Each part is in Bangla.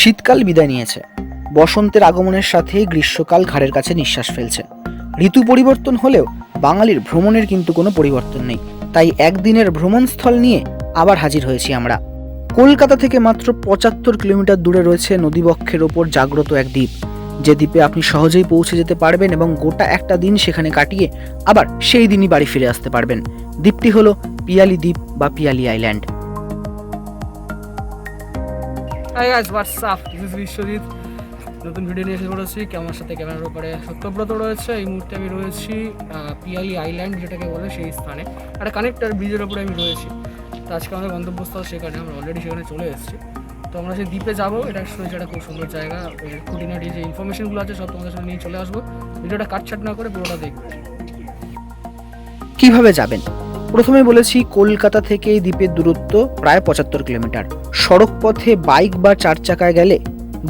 শীতকাল বিদায় নিয়েছে। বসন্তের আগমনের সাথে গ্রীষ্মকাল ঘাড়ের কাছে নিঃশ্বাস ফেলছে। ঋতু পরিবর্তন হলেও বাঙালির ভ্রমণের কিন্তু কোনো পরিবর্তন নেই। তাই একদিনের ভ্রমণস্থল নিয়ে আবার হাজির হয়েছি আমরা। কলকাতা থেকে মাত্র পঁচাত্তর কিলোমিটার দূরে রয়েছে নদীবক্ষের ওপর জাগ্রত এক দ্বীপ। যে দ্বীপে আপনি সহজেই পৌঁছে যেতে পারবেন এবং গোটা একটা দিন সেখানে কাটিয়ে আবার সেই দিনই বাড়ি ফিরে আসতে পারবেন। দ্বীপটি হলো পিয়ালি দ্বীপ বা Piyali island. Hi guys what's up this is Biswajit নতুন ভিডিও নিয়ে এসে পড়েছি। আমার সাথে ক্যামেরার উপরে সত্যব্রত রয়েছে। এই মুহূর্তে আমি রয়েছি পিয়ালি আইল্যান্ড যেটাকে বলে সেই স্থানে। একটা কানেক্টার ব্রিজের উপরে আমি রয়েছি। তো আজকে আমাদের গন্তব্যস্থল সেখানে আমরা অলরেডি সেখানে চলে এসেছি। তো আমরা সেই দ্বীপে যাব। এটা শুনেছি একটা খুব সুন্দর জায়গা। খুঁটিনাটি যে ইনফরমেশনগুলো আছে সব তোমাদের সাথে নিয়ে চলে আসব। ভিডিওটা কাটছাট না করে পুরোটা দেখবে। কীভাবে যাবেন? প্রথমে বলেছি কলকাতা থেকে এই দ্বীপের দূরত্ব প্রায় পঁচাত্তর কিলোমিটার। সড়ক পথে বাইক বা চার চাকায় গেলে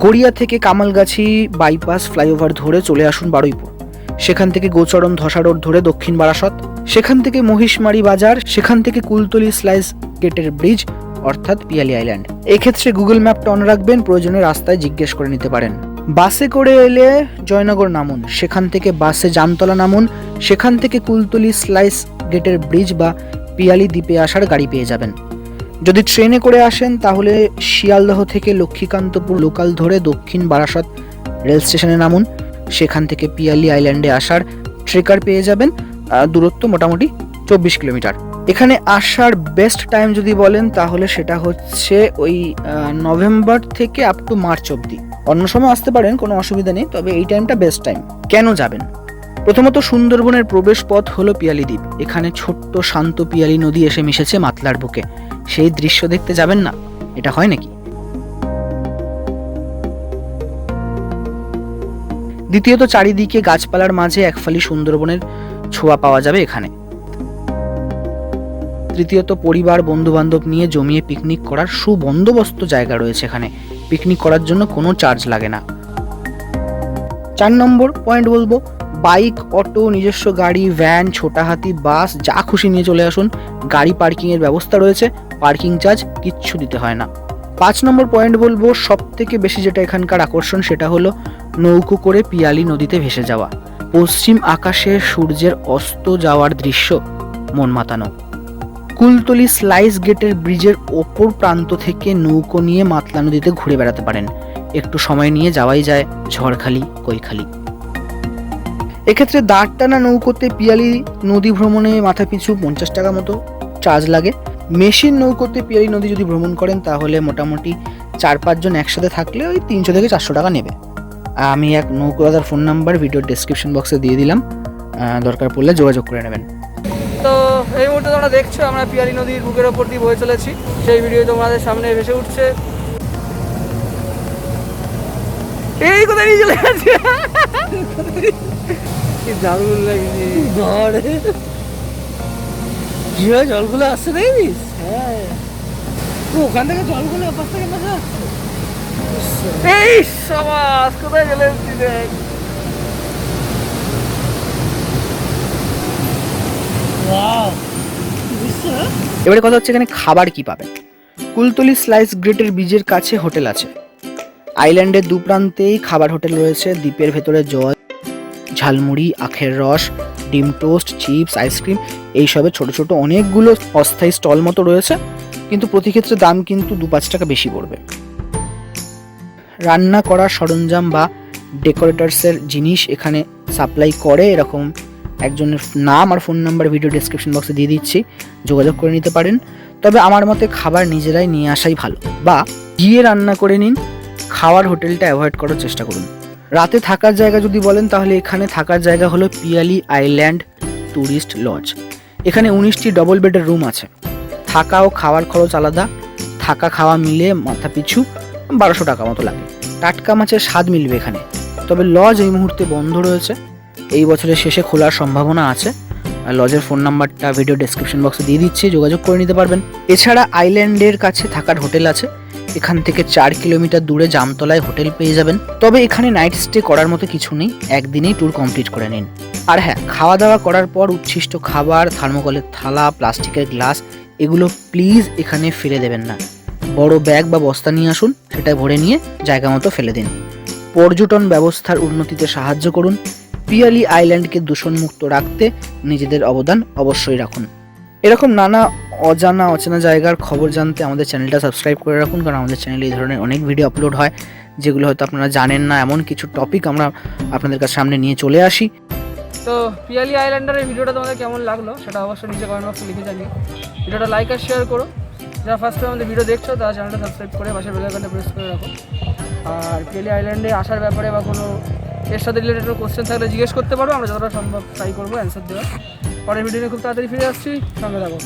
গড়িয়া থেকে কামালগাছি বাইপাস ফ্লাইওভার ধরে চলে আসুন বারুইপুর। সেখান থেকে গোচরণ ধসা রোড ধরে দক্ষিণ বারাসত। সেখান থেকে মহিষমারি বাজার, সেখান থেকে কুলতলি স্লাইস গেটের ব্রিজ অর্থাৎ পিয়ালি আইল্যান্ড এক্ষেত্রে গুগল ম্যাপটা অন রাখবেন, প্রয়োজনে রাস্তায় জিজ্ঞেস করে নিতে পারেন। বাসে করে এলে জয়নগর নামুন, সেখান থেকে বাসে জামতলা নামুন, সেখান থেকে কুলতলি স্লাইস গেটের ব্রিজ বা পিয়ালি দ্বীপে আসার গাড়ি পেয়ে যাবেন। যদি ট্রেনে করে আসেন, তাহলে শিয়ালদহ থেকে লক্ষ্মীকান্তপুর লোকাল ধরে দক্ষিণ বারাসত রেল স্টেশনে নামুন। সেখান থেকে পিয়ালি আইল্যান্ডে আসার ট্রেকার পেয়ে যাবেন দূরত্ব মোটামুটি চব্বিশ কিলোমিটার। এখানে আসার বেস্ট টাইম যদি বলেন, তাহলে সেটা হচ্ছে ওই নভেম্বর থেকে আপ টু মার্চ অবধি। অন্য সময় আসতে পারেন, কোনো অসুবিধা নেই, তবে এই টাইমটা বেস্ট টাইম। কেন যাবেন? প্রথমত সুন্দরবনের প্রবেশ পথ হলো পিয়ালি দ্বীপ। এখানে ছোট্ট শান্ত পিয়ালি নদী এসে মিশেছে মাতলার বুকে। সেই দৃশ্য দেখতে যাবেন না। এটা হয় নাকি? দ্বিতীয়ত চারিদিকে গাছপালার মাঝে একফালি সুন্দরবনের ছোঁয়া পাওয়া যাবে এখানে। তৃতীয়ত পরিবার বন্ধু বান্ধব নিয়ে জমিয়ে পিকনিক করার সুবন্দোবস্ত জায়গা রয়েছে এখানে। পিকনিক করার জন্য কোনো চার্জ লাগে না। চার নম্বর পয়েন্ট বলব বাইক, অটো, নিজস্ব গাড়ি ভ্যান ছোটা হাতি বাস, যা খুশি নিয়ে চলে আসুন। গাড়ি পার্কিংয়ের ব্যবস্থা রয়েছে। পার্কিং চার্জ কিচ্ছু দিতে হয় না। পাঁচ নম্বর পয়েন্ট বলব সব থেকে বেশি যেটা এখানকার আকর্ষণ সেটা হলো নৌকো করে পিয়ালি নদীতে ভেসে যাওয়া। পশ্চিম আকাশে সূর্যের অস্ত যাওয়ার দৃশ্য মন মাতানো। কুলতলি স্লাইস গেটের ব্রিজের ওপর প্রান্ত থেকে নৌকো নিয়ে মাতলা নদীতে ঘুরে বেড়াতে পারেন। একটু সময় নিয়ে যাওয়াই যায় ঝড়খালি, কৈখালি। এক্ষেত্রে দাঁড় টানা নৌকোতে পিয়ালি নদী ভ্রমণে মাথা পিছু পঞ্চাশ টাকা মতো চার্জ লাগে। মেশিন নৌকোতে পিয়ালি নদী যদি ভ্রমণ করেন, তাহলে মোটামুটি চার পাঁচজন একসাথে থাকলে ওই তিনশো থেকে চারশো টাকা নেবে। আমি এক নৌকোদাদার ফোন নাম্বার ভিডিও ডেসক্রিপশন বক্সে দিয়ে দিলাম। দরকার পড়লে যোগাযোগ করে নেবেন। তো এই মুহূর্তে তোমরা দেখছ, আমরা পিয়ালি নদীর বুকের ওপর দিয়ে বয়ে চলেছি। সেই ভিডিও তোমাদের সামনে ভেসে উঠছে। এই কোথায় নিয়ে চলে যাচ্ছে কি দারুণ লাগছে। কীভাবে জলগুলো আসছে দেখিস হ্যাঁ। ওখান থেকে জলগুলো ওপাশ থেকে দেখা এই সমাজ কোথায় চলে দেখ এবারে কথা হচ্ছে এখানে খাবার কি পাবেন কুলতলি স্লাইস গ্রেটের বীজের কাছে হোটেল আছে। আইল্যান্ডের দু প্রান্তেই খাবার হোটেল রয়েছে দ্বীপের ভেতরে জল ঝালমুড়ি, আখের রস, ডিম টোস্ট, চিপস, আইসক্রিম এইসবের ছোট ছোট অনেকগুলো অস্থায়ী স্টল মতো রয়েছে। কিন্তু প্রতি ক্ষেত্রে দাম কিন্তু দু পাঁচ টাকা বেশি পড়বে। রান্না করার সরঞ্জাম বা ডেকোরেটার্সের জিনিস এখানে সাপ্লাই করে। এরকম একজনের নাম আর ফোন নাম্বার ভিডিও ডেসক্রিপশন বক্সে দিয়ে দিচ্ছি। যোগাযোগ করে নিতে পারেন। তবে আমার মতে খাবার নিজেরাই নিয়ে আসাই ভালো। বা গিয়ে রান্না করে নিন। খাওয়ার হোটেলটা অ্যাভয়েড করার চেষ্টা করুন। রাতে থাকার জায়গা যদি বলেন, তাহলে এখানে থাকার জায়গা হলো পিয়ালি আইল্যান্ড ট্যুরিস্ট লজ। এখানে উনিশটি ডবল বেডের রুম আছে। থাকা ও খাওয়ার খরচ আলাদা। থাকা খাওয়া মিলে মাথা পিছু বারোশো টাকা মতো লাগে। টাটকা মাছের স্বাদ মিলবে এখানে। তবে লজ এই মুহূর্তে বন্ধ রয়েছে। এই বছরের শেষে খোলার সম্ভাবনা আছে। আর লজের ফোন নাম্বারটা ভিডিও ডেসক্রিপশন বক্সে দিয়ে দিচ্ছি, যোগাযোগ করে নিতে পারবেন। এছাড়া আইল্যান্ডের কাছে থাকার হোটেল আছে। এখান থেকে চার কিলোমিটার দূরে জামতলায় হোটেল পেয়ে যাবেন। তবে এখানে নাইট স্টে করার মতো কিছু নেই, একদিনেই ট্যুর কমপ্লিট করে নিন। আর হ্যাঁ খাওয়া দাওয়া করার পর উচ্ছিষ্ট খাবার, থার্মোকলের থালা, প্লাস্টিকের গ্লাস, এগুলো প্লিজ এখানে ফিরে দেবেন না। বড় ব্যাগ বা বস্তা নিয়ে আসুন, সেটা ভরে নিয়ে জায়গা মতো ফেলে দিন। পর্যটন ব্যবস্থার উন্নতিতে সাহায্য করুন। পিয়ালি আইল্যান্ডকে দূষণমুক্ত রাখতে নিজেদের অবদান অবশ্যই রাখুন। এরকম নানা অজানা, অচেনা জায়গার খবর জানতে আমাদের চ্যানেলটা সাবস্ক্রাইব করে রাখুন, কারণ আমাদের চ্যানেলে এই ধরনের অনেক ভিডিও আপলোড হয়, যেগুলো হয়তো আপনারা জানেন না। এমন কিছু টপিক আমরা আপনাদের কাছে সামনে নিয়ে চলে আসি। তো পিয়ালি আইল্যান্ডের এই ভিডিওটা তোমাদের কেমন লাগল? সেটা অবশ্যই নিচে কমেন্ট বক্সে লিখে জানিও। ভিডিওটা লাইক আর শেয়ার করো। যারা ফার্স্ট টাইম আমাদের ভিডিও দেখছ, তারা চ্যানেলটা সাবস্ক্রাইব করে পাশে বেল আইকনটা প্রেস করে রাখো। আর পিয়ালি আইল্যান্ডে আসার ব্যাপারে বা কোনো এর সাথে রিলেটেড কোনো কোশ্চেন থাকলে জিজ্ঞেস করতে পারো, আমরা যতটা সম্ভব ট্রাই করব অ্যান্সার দেওয়ার। পরের ভিডিও নিয়ে খুব তাড়াতাড়ি ফিরে আসছি। সঙ্গে থাকো।